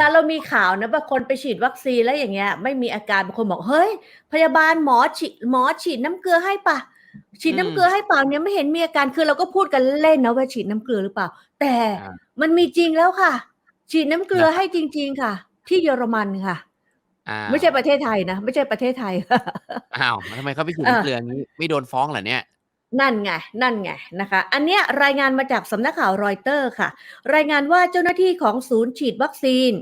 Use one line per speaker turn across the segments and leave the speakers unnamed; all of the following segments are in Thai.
ลาเรามีข่าวนะบางคนไปฉีดวัคซีนแล้วอย่างเงี้ย ไม่มีอาการบางคนบอกเฮ้ย พยาบาลหมอฉีดหมอฉีดน้ำเกลือให้ปะฉีดน้ำเกลือให้เปล่าเนี่ยไม่เห็นมีอาการคือเราก็พูดกันเล่นนะว่าฉีดน้ำเกลือหรือเปล่า แต่
อ่า
มันมีจริงแล้วค่ะ ฉีดน้ำเกลือให้จริง ๆ ค่ะ ที่เยอรมันค่ะ
อ้าว
ไม่ใช่ประเทศไทยนะไม่ใช่ประเทศไทย
อ้าวทำไมเขาไปฉีด
เออ
น้ำเกลือนี้ไม่โดนฟ้องเหรอเนี่ย
นั่นไง นั่นไงนะคะ อันเนี้ยรายงานมาจากสำนักข่าวรอยเตอร์ค่ะ รายงานว่าเจ้าหน้าที่ของศูนย์ฉีดวัคซีน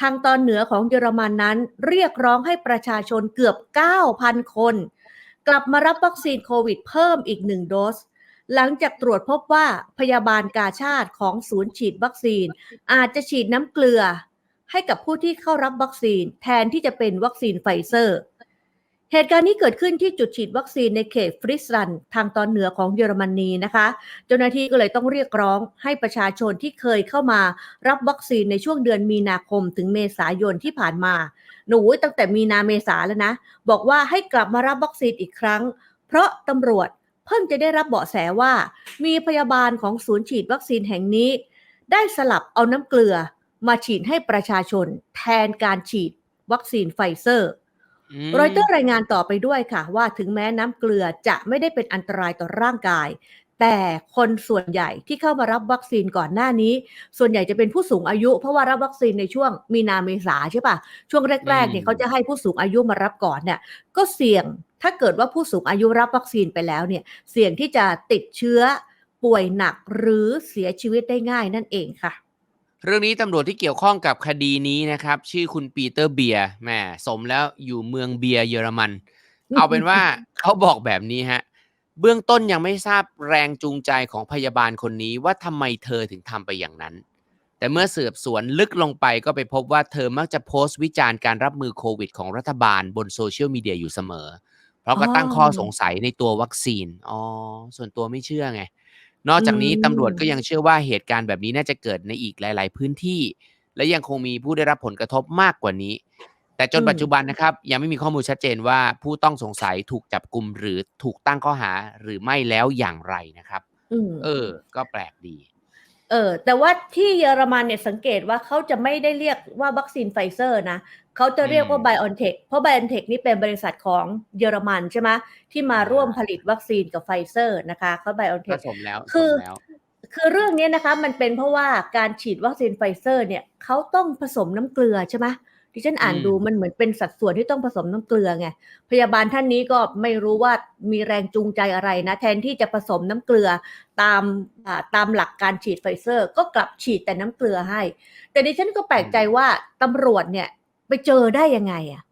ทางตอนเหนือของเยอรมันนั้น เรียกร้องให้ประชาชนเกือบ 9,000 คน กลับมารับวัคซีนโควิดเพิ่มอีกหนึ่งโดส หลังจากตรวจพบว่าพยาบาลกาชาติของศูนย์ฉีดวัคซีน อาจจะฉีดน้ำเกลือ ให้กับผู้ที่เข้ารับวัคซีนแทนที่จะเป็นวัคซีนไฟเซอร์ เหตุการณ์นี้เกิดขึ้นที่จุดฉีดวัคซีนในเขตฟริสรันทางตอนเหนือของเยอรมนีนะคะ เจ้าหน้าที่ก็เลยต้องเรียกร้องให้ประชาชนที่เคยเข้ามารับวัคซีนในช่วงเดือนมีนาคมถึงเมษายนที่ผ่านมา หนูตั้งแต่มีนาเมษาแล้วนะ บอกว่าให้กลับมารับวัคซีนอีกครั้ง เพราะตำรวจเพิ่งจะได้รับเบาะแสว่า มีพยาบาลของศูนย์ฉีดวัคซีนแห่งนี้ ได้สลับเอาน้ำเกลือ มาฉีดให้ประชาชน แทนการฉีดวัคซีนไฟเซอร์ รอยเตอร์รายงานต่อไปด้วยค่ะ ว่าถึงแม้น้ำเกลือจะไม่ได้เป็นอันตรายต่อร่างกาย แต่คนส่วนใหญ่ที่เข้ามารับวัคซีนก่อนหน้านี้ ส่วนใหญ่จะเป็นผู้สูงอายุ เพราะว่ารับวัคซีนในช่วงมีนาเมษาใช่ปะช่วงแรกๆเนี่ยเขาจะให้ผู้สูงอายุมารับก่อนเนี่ยก็เสี่ยงถ้าเกิดว่าผู้สูงอายุรับวัคซีนไปแล้วเนี่ยเสี่ยงที่จะติดเชื้อป่วยหนักหรือเสียชีวิตได้ง่ายนั่นเองค่ะ
เรื่องนี้ตำรวจที่เกี่ยวข้องกับคดีนี้นะครับ ชื่อคุณปีเตอร์เบียร์แหมสมแล้วอยู่เมืองเบียร์เยอรมัน เอาเป็นว่าเขาบอกแบบนี้ฮะ เบื้องต้นยังไม่ทราบแรงจูงใจของพยาบาลคนนี้ว่าทำไมเธอถึงทำไปอย่างนั้น แต่เมื่อสืบสวนลึกลงไปก็ไปพบว่าเธอมักจะโพสต์วิจารณ์การรับมือโควิดของรัฐบาลบนโซเชียลมีเดียอยู่เสมอ เพราะก็ตั้งข้อสงสัยในตัววัคซีนอ๋อส่วนตัวไม่เชื่อไง นอกจากนี้
อืม
ตำรวจก็ยังเชื่อว่าเหตุการณ์แบบนี้น่าจะเกิดในอีกหลาย ๆ พื้นที่ และยังคงมีผู้ได้รับผลกระทบมากกว่านี้ แต่จนปัจจุบันนะครับ ยังไม่มีข้อมูลชัดเจนว่าผู้ต้องสงสัยถูกจับกลุ่มหรือถูกตั้งข้อหาหรือไม่แล้วอย่างไรนะครับ
อืม
เออ ก็แปลกดี
เออแต่ว่าที่เยอรมันเนี่ยสังเกตว่าเขาจะไม่ได้เรียกว่าวัคซีนไฟเซอร์นะเขาจะเรียกว่า
อืม
ไบออนเทคเพราะไบออนเทคนี่เป็นบริษัทของเยอรมันใช่ไหมที่มาร่วมผลิตวัคซีนกับไฟเซอร์นะคะเขาไบออนเท
ก็
ค
สมแล้ว
คือ
สมแล้ว
คือเรื่องนี้นะคะมันเป็นเพราะว่าการฉีดวัคซีนไฟเซอร์เนี่ยเขาต้องผสมน้ำเกลือใช่ไหม ที่ฉันอ่าน
อืม
ดูมันเหมือนเป็นสัดส่วนที่ต้องผสมน้ำเกลือไงพยาบาลท่านนี้ก็ไม่รู้ว่ามีแรงจูงใจอะไรนะ แทนที่จะผสมน้ำเกลือตามอ่าตามหลักการฉีดไฟเซอร์ ก็กลับฉีดแต่น้ำเกลือให้ แต่ดิฉันก็แปลกใจว่าตำรวจเนี่ยไปเจอได้ยังไงอะ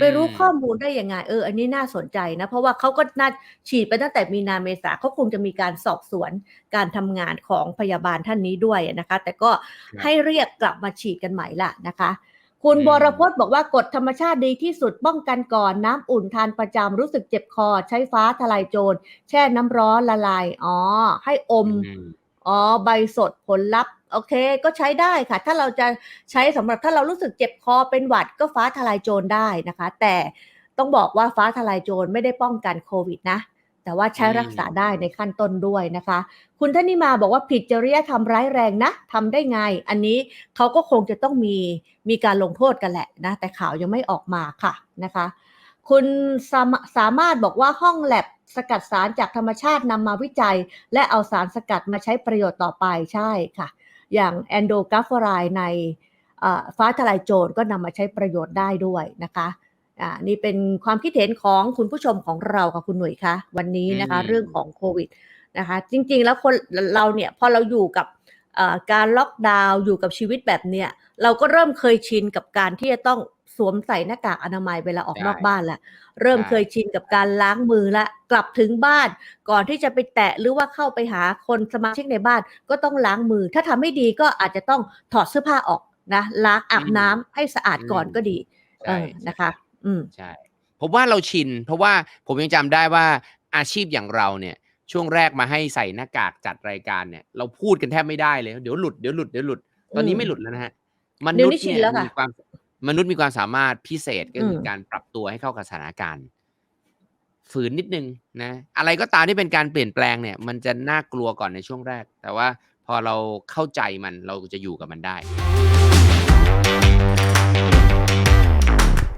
ไปรู้ข้อมูลได้ยังไงเอออันนี้น่าสนใจนะ เพราะว่าเขาก็น่าฉีดไปตั้งแต่มีนาเมษาเขาคงจะมีการสอบสวนการทำงานของพยาบาลท่านนี้ด้วยนะคะ แต่ก็
ครับ
ให้เรียกกลับมาฉีดกันใหม่ละนะคะ คุณ
อืม
บรพจน์บอกว่ากฎธรรมชาติดีที่สุดป้องกันก่อนน้ำอุ่นทานประจำรู้สึกเจ็บคอ ใช้ฟ้าทลายโจร แช่น้ำร้อนละลาย อ๋อ ให้อม
อืม
อ๋อ ใบสดผลลัพธ์ โอเค ก็ใช้ได้ค่ะ ถ้าเราจะใช้สำหรับถ้าเรารู้สึกเจ็บคอเป็นหวัดก็ฟ้าทลายโจรได้นะคะ แต่ต้องบอกว่าฟ้าทลายโจรไม่ได้ป้องกันโควิดนะ แต่ว่าใช้
อืม
รักษาได้ในขั้นต้นด้วยนะคะ คุณท่านิมาบอกว่าผิดจริยธรรมร้ายแรงนะทำได้ไง อันนี้เขาก็คงจะต้องมีมีการลงโทษกันแหละนะ แต่ข่าวยังไม่ออกมาค่ะนะคะ คุณสามสามารถบอกว่าห้องแลบสกัดสารจากธรรมชาตินำมาวิจัย และเอาสารสกัดมาใช้ประโยชน์ต่อไปใช่ค่ะ อย่างแอนโดกราฟรายในเอ่อฟ้าทลายโจรก็นำมาใช้ประโยชน์ได้ด้วยนะคะ อ่านี่เป็นความคิดเห็นของคุณผู้ชมของเราค่ะคุณหนุ่ยคะวันนี้นะคะ
อืม
เรื่องของโควิดนะคะ จริงๆแล้วคนเราเนี่ยพอเราอยู่กับเอ่อการล็อกดาวน์อยู่กับชีวิตแบบเนี้ยเราก็เริ่มเคยชินกับการที่จะต้องสวมใส่หน้ากากอนามัยเวลาออก
ใช่
นอกบ้านแล้วเริ่ม
ใช่
เคยชินกับการล้างมือละ กลับถึงบ้านก่อนที่จะไปแตะหรือว่าเข้าไปหาคนสมาชิกในบ้านก็ต้องล้างมือ ถ้าทำไม่ดีก็อาจจะต้องถอดเสื้อผ้าออกนะล้างอาบน้ำให้สะอาดก่อนก็ดีเอ
ใช่
อนะคะอืม
ใช่ผมว่าเราชิน เพราะว่าผมยังจำได้ว่าอาชีพอย่างเราเนี่ย ช่วงแรกมาให้ใส่หน้ากากจัดรายการเนี่ย เราพูดกันแทบไม่ได้เลย เดี๋ยวหลุดเดี๋ยวหลุดเดี๋ยวหลุดตอนนี้
อืม
ไม่หลุดแล้วนะฮะม
เดี๋ยว
นุษ
นี้
ย์
ชิน
เนี่ย
แล้วค่ะ
มีความมนุษย์มีความสามารถพิเศษก็คืออ
ม
การปรับตัวให้เข้ากับสถานการณ์ ฝืนนิดนึงนะ อะไรก็ตามที่เป็นการเปลี่ยนแปลงเนี่ย มันจะน่ากลัวก่อนในช่วงแรก แต่ว่าพอเราเข้าใจมันเราจะอยู่กับมันได้